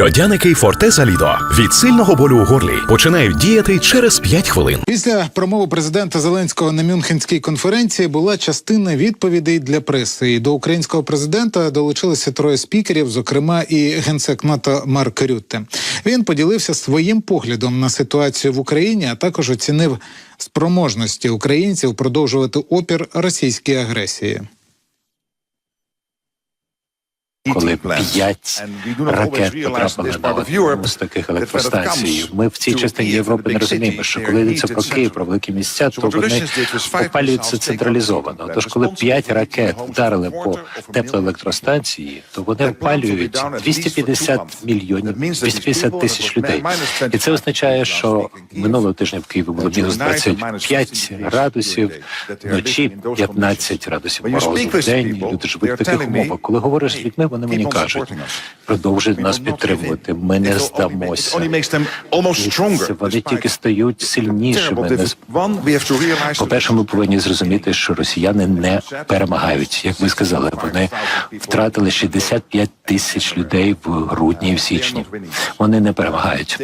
Льодяники Фортеза Лідо від сильного болю у горлі починають діяти через 5 хвилин. Після промови президента Зеленського на Мюнхенській конференції була частина відповідей для преси. І до українського президента долучилися троє спікерів, зокрема і генсек НАТО Марк Рютте. Він поділився своїм поглядом на ситуацію в Україні, а також оцінив спроможності українців продовжувати опір російській агресії. Коли п'ять ракет потрапили на одну з таких електростанцій. Ми в цій частині Європи не розуміємо, що коли йдеться про Київ, про великі місця, то вони опалюються централізовано. Тож, коли п'ять ракет вдарили по теплоелектростанції, то вони опалюють 250 мільйонів, 250 тисяч людей. І це означає, що минулого тижня в Києві було мінус 25 градусів, вночі 15 градусів морозу в день. Люди живуть в таких умовах. Коли говориш з людьми, вони мені кажуть, продовжують нас підтримувати. Ми не здамося. Вони тільки стають сильнішими. Не з- По-перше, ми повинні зрозуміти, що росіяни не перемагають. Як ви сказали, вони втратили 65 тисяч людей в грудні і в січні. Вони не перемагають.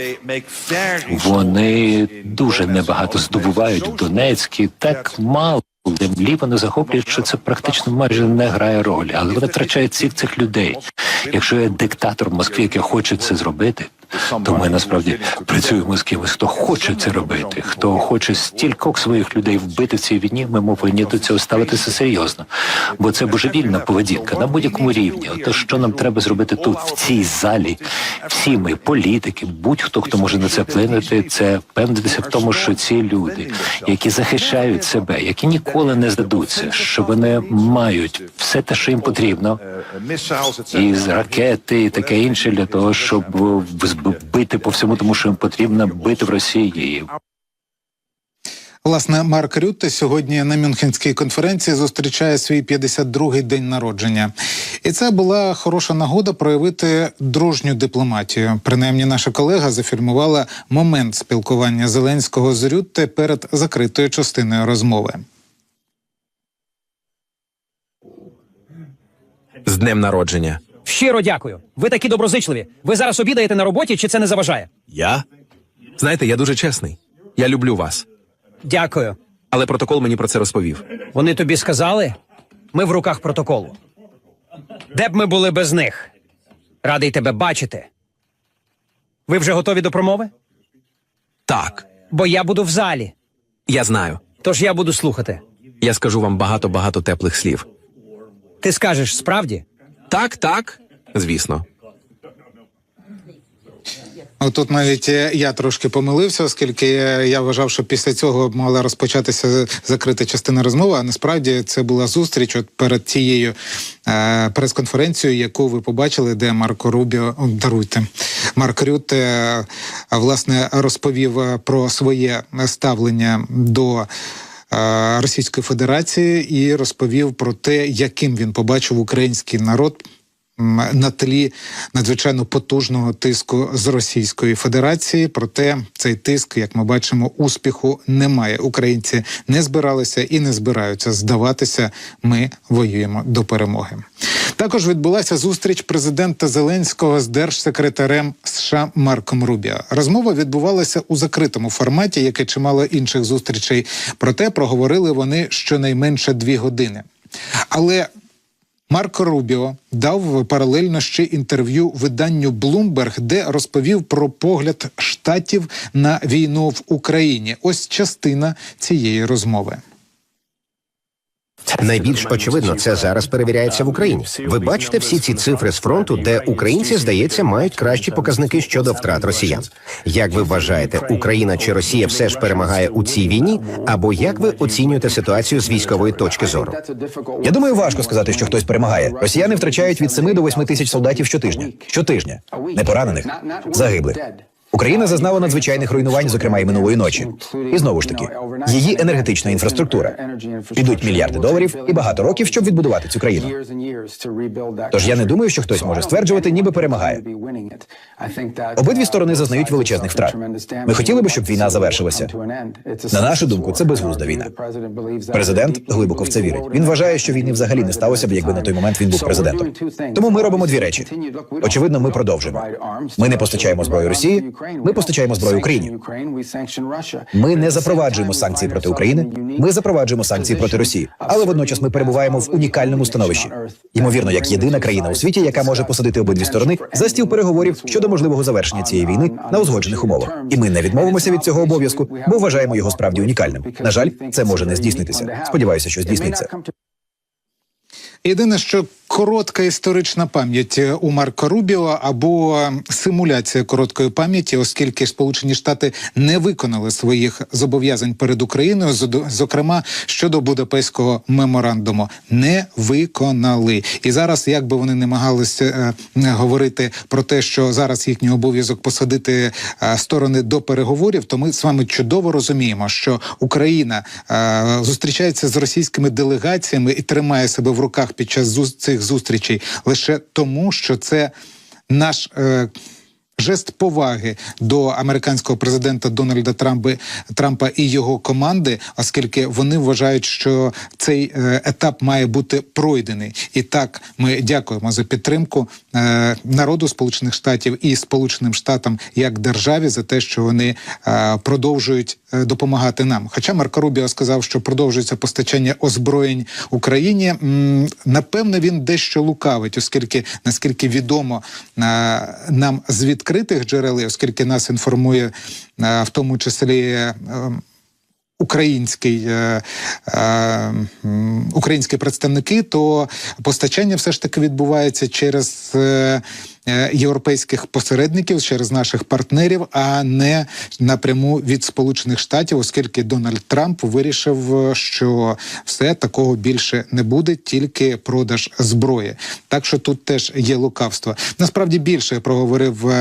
Вони дуже небагато здобувають в Донецькі, так мало. Землі вони захоплюють, що це практично майже не грає ролі, але вони втрачають всіх цих людей. Якщо є диктатор в Москві, який хоче це зробити, то ми насправді працюємо з кимось, хто хоче це робити, хто хоче стількох своїх людей вбити в цій війні. Ми повинні до цього ставитися серйозно, бо це божевільна поведінка на будь-якому рівні. Ото що нам треба зробити тут, в цій залі, всі ми, політики, будь-хто хто може на це вплинути, це впевнитися в тому, що ці люди, які захищають себе, які ніколи не здадуться, що вони мають все те, що їм потрібно, і ракети, і таке інше для того, щоб бити по всьому, тому що їм потрібно бити в Росії. Власне, Марк Рютте сьогодні на Мюнхенській конференції зустрічає свій 52-й день народження, і це була хороша нагода проявити дружню дипломатію. Принаймні, наша колега зафільмувала момент спілкування Зеленського з Рютте перед закритою частиною розмови. З днем народження. Щиро дякую. Ви такі доброзичливі. Ви зараз обідаєте на роботі, чи це не заважає? Я? Знаєте, я дуже чесний. Я люблю вас. Дякую. Але протокол мені про це розповів. Вони тобі сказали? Ми в руках протоколу. Де б ми були без них? Радий тебе бачити. Ви вже готові до промови? Так, Бо я буду в залі. я знаю. Тож я буду слухати. Я скажу вам багато-багато теплих слів. Ти скажеш справді? Так, так, звісно. Отут навіть е, я трошки помилився, оскільки е, я вважав, що після цього мала розпочатися закрита частина розмови. А насправді це була зустріч от перед тією е, прес-конференцією, яку ви побачили, де Марко Рубіо даруйте. Марк Рютте е, власне розповів про своє ставлення до. Е, Російської Федерації і розповів про те, яким він побачив український народ на тлі надзвичайно потужного тиску з Російської Федерації. Проте цей тиск, як ми бачимо, успіху немає. Українці не збиралися і не збираються здаватися. Ми воюємо до перемоги. Також відбулася зустріч президента Зеленського з держсекретарем США Марком Рубіо. Розмова відбувалася у закритому форматі, як і чимало інших зустрічей. Проте проговорили вони щонайменше дві години. Але Марко Рубіо дав паралельно ще інтерв'ю виданню Bloomberg, де розповів про погляд штатів на війну в Україні. Ось частина цієї розмови. Найбільш очевидно, це зараз перевіряється в Україні. Ви бачите всі ці цифри з фронту, де українці, здається, мають кращі показники щодо втрат росіян. Як ви вважаєте, Україна чи Росія все ж перемагає у цій війні? Або як ви оцінюєте ситуацію з військової точки зору? Я думаю, важко сказати, що хтось перемагає. Росіяни втрачають від 7 до 8 тисяч солдатів щотижня. Щотижня. Не поранених, загиблих. Україна зазнала надзвичайних руйнувань, зокрема і минулої ночі. І знову ж таки, її енергетична інфраструктура. Підуть мільярди доларів і багато років, щоб відбудувати цю країну. Тож я не думаю, що хтось може стверджувати, ніби перемагає. Обидві сторони зазнають величезних втрат. Ми хотіли би, щоб війна завершилася. На нашу думку, це безглузда війна. Президент глибоко в це вірить. Він вважає, що війни взагалі не сталося б, якби на той момент він був президентом. Тому ми робимо дві речі. Очевидно, ми продовжуємо. Ми не постачаємо зброю Росії, ми постачаємо зброю Україні. Ми не запроваджуємо санкції проти України. Ми запроваджуємо санкції проти Росії. Але водночас ми перебуваємо в унікальному становищі. Ймовірно, як єдина країна у світі, яка може посадити обидві сторони за стіл переговорів щодо можливого завершення цієї війни на узгоджених умовах. І ми не відмовимося від цього обов'язку, бо вважаємо його справді унікальним. На жаль, це може не здійснитися. Сподіваюся, що здійсниться. Єдине, що коротка історична пам'ять у Марко Рубіо або симуляція короткої пам'яті, оскільки Сполучені Штати не виконали своїх зобов'язань перед Україною, зо- зокрема щодо Будапештського меморандуму, не виконали. І зараз, як би вони намагалися е, говорити про те, що зараз їхній обов'язок посадити е, сторони до переговорів, то ми з вами чудово розуміємо, що Україна е, зустрічається з російськими делегаціями і тримає себе в руках під час зу- цих зустрічей лише тому, що це наш. Е, Жест поваги до американського президента Дональда Трампа, Трампа і його команди, оскільки вони вважають, що цей е, етап має бути пройдений. І так ми дякуємо за підтримку е, народу Сполучених Штатів і Сполученим Штатам як державі за те, що вони е, продовжують допомагати нам. Хоча Марко Рубіо сказав, що продовжується постачання озброєнь Україні. м, Напевно, він дещо лукавить, оскільки наскільки відомо нам з відкритих джерел, оскільки нас інформує е, в тому числі. Е, Український е, е, українські представники, то постачання все ж таки відбувається через е, е, європейських посередників, через наших партнерів, а не напряму від Сполучених Штатів, оскільки Дональд Трамп вирішив, е, що все такого більше не буде, тільки продаж зброї. Так що тут теж є лукавство. Насправді більше проговорив.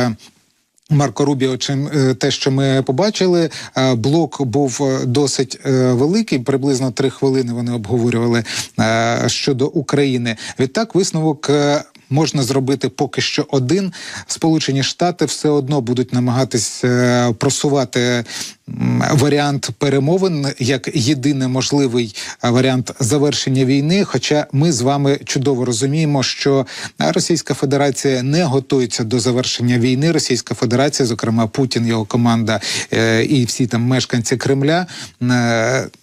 Марко Рубіо, чим е, те, що ми побачили, Е, блок був е, досить великий, приблизно три хвилини вони обговорювали щодо України. Відтак, висновок. Можна зробити поки що один. Сполучені Штати все одно будуть намагатись е, просувати варіант перемовин як єдиний можливий е, варіант завершення війни. Хоча ми з вами чудово розуміємо, що Російська Федерація не готується до завершення війни. Російська Федерація, зокрема Путін, його команда е, і всі там мешканці Кремля,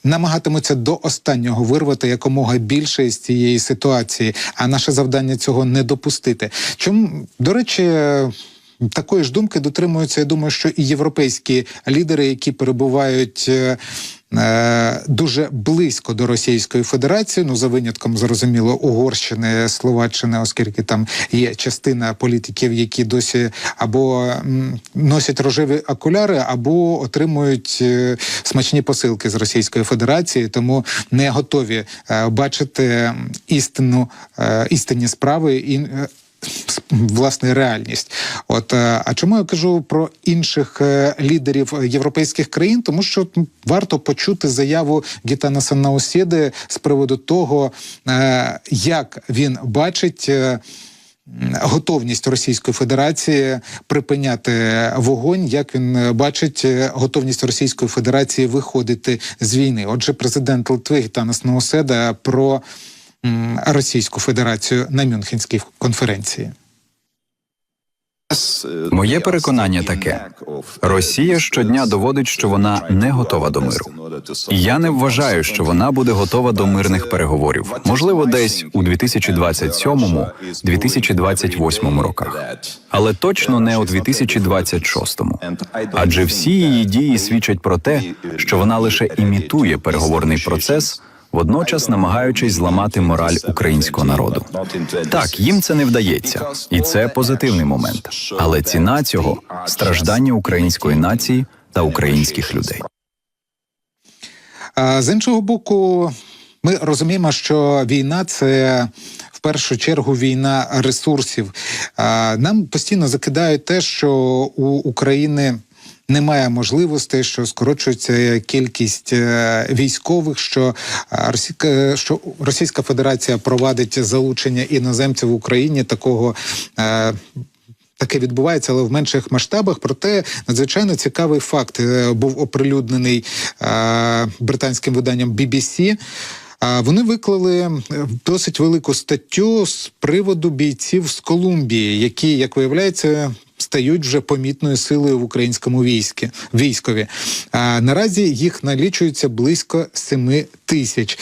намагатимуться до останнього вирвати якомога більше із цієї ситуації. А наше завдання цього не допустити. Чому до речі. е, Такої ж думки дотримуються. Я думаю, що і європейські лідери, які перебувають е, дуже близько до Російської Федерації, ну за винятком зрозуміло Угорщини, Словаччини, оскільки там є частина політиків, які досі або носять рожеві окуляри, або отримують е, смачні посилки з Російської Федерації, тому не готові е, бачити істинну е, істинні справи і. Власне реальність. От е, а чому я кажу про інших е, лідерів європейських країн? Тому що варто почути заяву Гітана Санаусєди з приводу того, е, як він бачить. Готовність Російської Федерації припиняти вогонь, як він бачить готовність Російської Федерації виходити з війни. Отже, президент Литви Гітанас Науседа про Російську Федерацію на Мюнхенській конференції. Моє переконання таке: Росія щодня доводить, що вона не готова до миру. Я не вважаю, що вона буде готова до мирних переговорів. Можливо, десь у 2027-2028 роках, але точно не у 2026. Адже всі її дії свідчать про те, що вона лише імітує переговорний процес. Водночас намагаючись зламати мораль українського народу, так їм це не вдається, і це позитивний момент. Але ціна цього страждання української нації та українських людей. З іншого боку, ми розуміємо, що війна це в першу чергу війна ресурсів. Нам постійно закидають те, що у України немає можливостей, що скорочується кількість е, військових, що е, Російська, що Російська Федерація провадить залучення іноземців в Україні такого. е, Таке відбувається, але в менших масштабах. Проте надзвичайно цікавий факт е, був оприлюднений е, британським виданням BBC. Вони виклали е, досить велику статтю з приводу бійців з Колумбії, які, як виявляється, стають вже помітною силою в українському війські військові. А, наразі їх налічується близько 7 тисяч.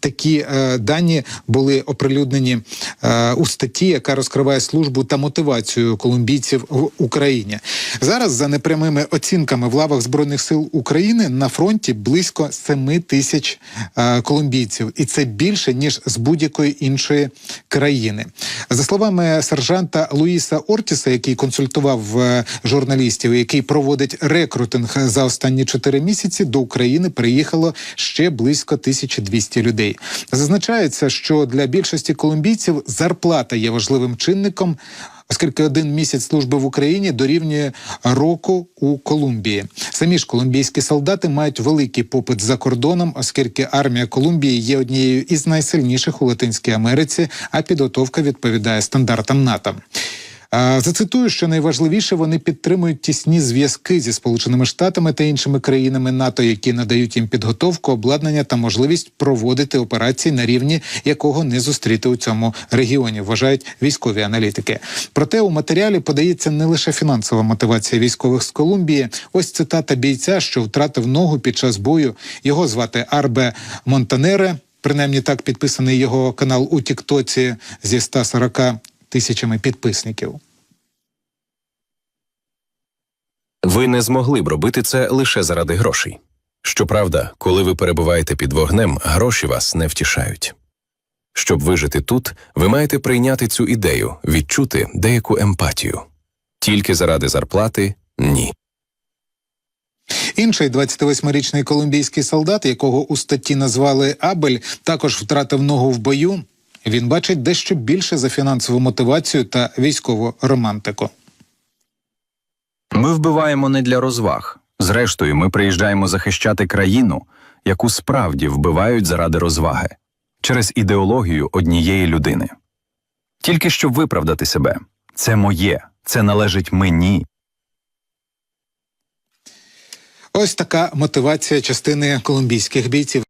Такі е, дані були оприлюднені е, у статті, яка розкриває службу та мотивацію колумбійців в Україні. Зараз за непрямими оцінками в лавах збройних сил України на фронті близько 7 тисяч е, колумбійців, і це більше ніж з будь-якої іншої країни. За словами сержанта Луїса Ортіса, який консультував е, журналістів, який проводить рекрутинг за останні 4 місяці, до України приїхало ще близько 1200 людей. Зазначається, що для більшості колумбійців зарплата є важливим чинником. Оскільки один місяць служби в Україні дорівнює року у Колумбії, самі ж колумбійські солдати мають великий попит за кордоном, оскільки армія Колумбії є однією із найсильніших у Латинській Америці, а підготовка відповідає стандартам НАТО. Зацитую, що найважливіше вони підтримують тісні зв'язки зі Сполученими Штатами та іншими країнами НАТО, які надають їм підготовку, обладнання та можливість проводити операції на рівні, якого не зустріти у цьому регіоні, вважають військові аналітики. Проте у матеріалі подається не лише фінансова мотивація військових з Колумбії. Ось цитата бійця, що втратив ногу під час бою. Його звати Арбе Монтанере. Принаймні так підписаний його канал у Тіктоці зі 140 тисячами підписників. Ви не змогли б робити це лише заради грошей. Щоправда, коли ви перебуваєте під вогнем, гроші вас не втішають. Щоб вижити тут, ви маєте прийняти цю ідею, відчути деяку емпатію. Тільки заради зарплати ні. Інший 28-річний колумбійський солдат, якого у статті назвали Абель, також втратив ногу в бою. Він бачить дещо більше за фінансову мотивацію та військову романтику. Ми вбиваємо не для розваг. Зрештою, ми приїжджаємо захищати країну, яку справді вбивають заради розваги через ідеологію однієї людини. Тільки щоб виправдати себе. Це моє, це належить мені. Ось така мотивація частини колумбійських бійців.